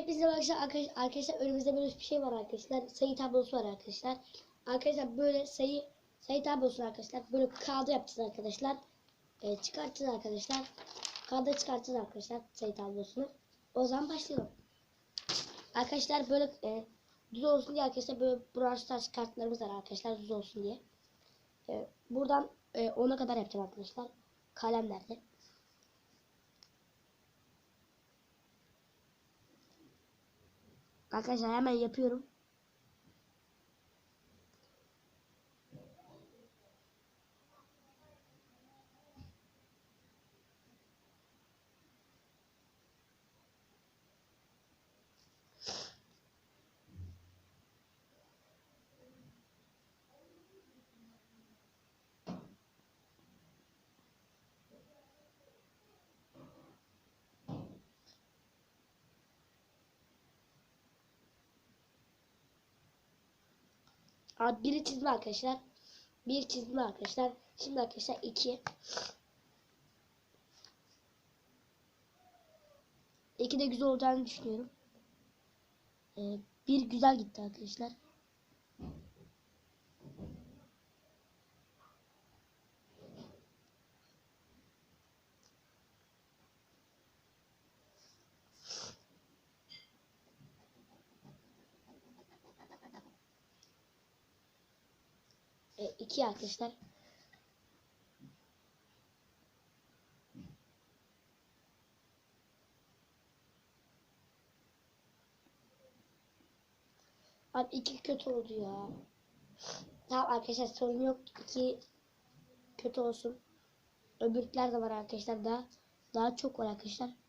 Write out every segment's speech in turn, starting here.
Hepinize arkadaşlar, arkadaşlar, arkadaşlar önümüzde böyle bir şey var arkadaşlar. Sayı tablosu var arkadaşlar. Arkadaşlar böyle sayı sayı tablosu arkadaşlar. Böyle kağıda yapacağız arkadaşlar. Ee, çıkartacağız arkadaşlar. Kağıda çıkartacağız arkadaşlar sayı tablosunu. O zaman başlayalım. Arkadaşlar böyle e, düz olsun diye arkadaşlar böyle Stars kartlarımız var arkadaşlar düz olsun diye. E, buradan e, 10'a kadar yapacağım arkadaşlar. Kalem Arkadaşlar hemen yapıyorum. Abi biri çizme arkadaşlar. Bir çizme arkadaşlar. Şimdi arkadaşlar iki. İki de güzel olacağını düşünüyorum. Ee, bir güzel gitti arkadaşlar. E, iki arkadaşlar. Abi iki kötü oldu ya. Tamam arkadaşlar sorun yok. İki kötü olsun. Öbürler de var arkadaşlar daha daha çok var arkadaşlar.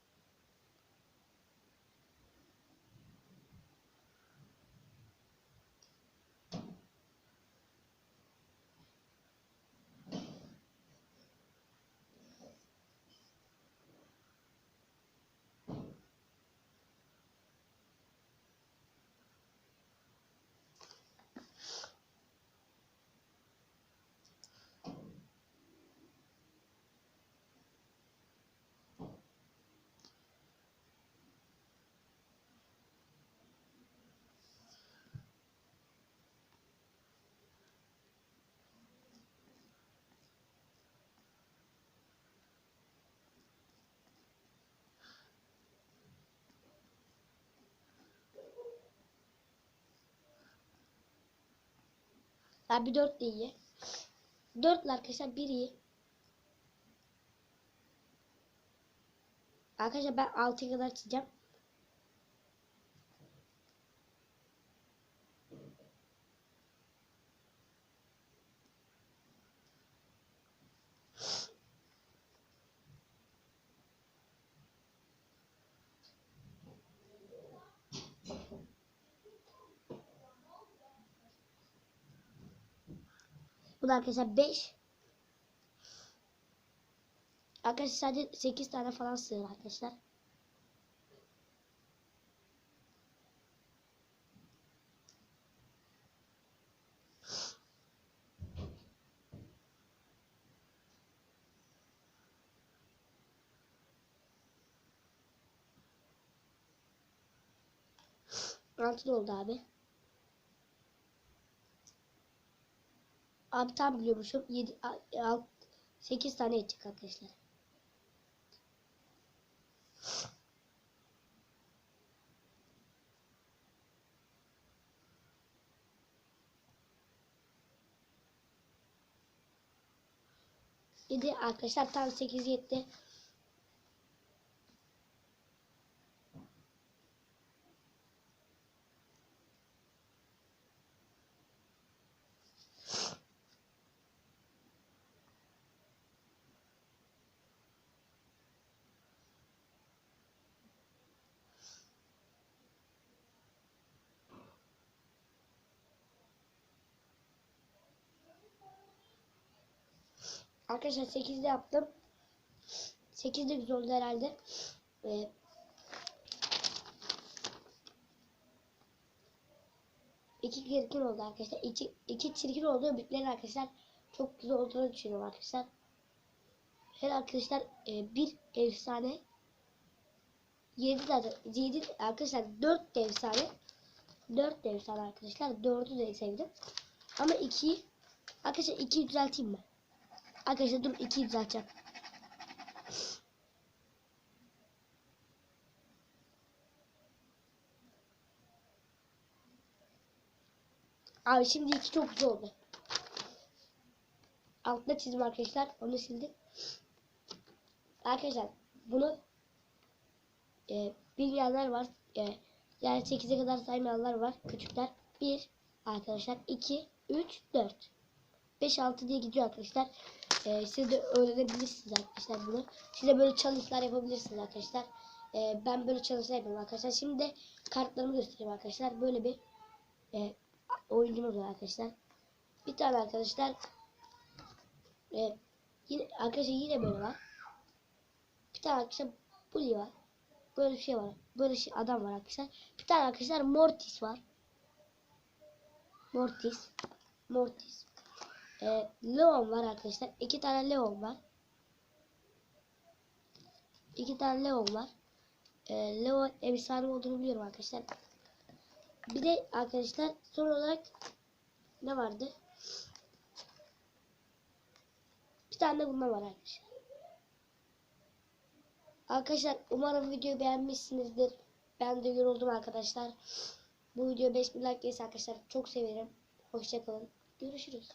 Abi 4 de iyi. 4 ile arkadaşlar 1 iyi. Arkadaşlar ben 6'ya kadar çizeceğim. Bu da arkadaşlar 5. Arkadaşlar sadece 8 tane falan sığır arkadaşlar. Altı oldu abi. Abi tam biliyormuşum. 7 8 tane edecek arkadaşlar. Yedi arkadaşlar tam 8 yetti. Arkadaşlar 8'de yaptım. 8'de güzel oldu herhalde. Ee, iki çirkin oldu arkadaşlar. İki, iki çirkin oldu. Öbürleri arkadaşlar çok güzel olduğunu düşünüyorum arkadaşlar. Her arkadaşlar e, bir efsane 7 tane 7 arkadaşlar 4 de efsane. 4 de efsane arkadaşlar. 4'ü de sevdim. Ama 2'yi arkadaşlar 2'yi düzelteyim mi? Arkadaşlar dur 2'yi düzelteceğim. Abi şimdi iki çok güzel oldu. Altına çizim arkadaşlar. Onu sildim. Arkadaşlar bunu e, bilmeyenler var. E, yani 8'e kadar saymayanlar var. Küçükler. 1 arkadaşlar. 2, 3, 4. 5, 6 diye gidiyor arkadaşlar. E, siz de öğrenebilirsiniz arkadaşlar bunu. Siz de böyle challenge'lar yapabilirsiniz arkadaşlar. E, ben böyle challenge'lar yapıyorum arkadaşlar. Şimdi de kartlarımı göstereyim arkadaşlar. Böyle bir e, oyuncumuz var arkadaşlar. Bir tane arkadaşlar e, yine arkadaşlar yine böyle var. Bir tane arkadaşlar Bully var. Böyle bir şey var. Böyle şey adam var arkadaşlar. Bir tane arkadaşlar Mortis var. Mortis. Mortis. E, Leon var arkadaşlar. İki tane Leon var. İki tane Leon var. E, Leon efsane olduğunu biliyorum arkadaşlar. Bir de arkadaşlar son olarak ne vardı? Bir tane de var arkadaşlar. Arkadaşlar umarım videoyu beğenmişsinizdir. Ben de yoruldum arkadaşlar. Bu video 5000 like gelirse arkadaşlar çok severim. Hoşçakalın. Görüşürüz.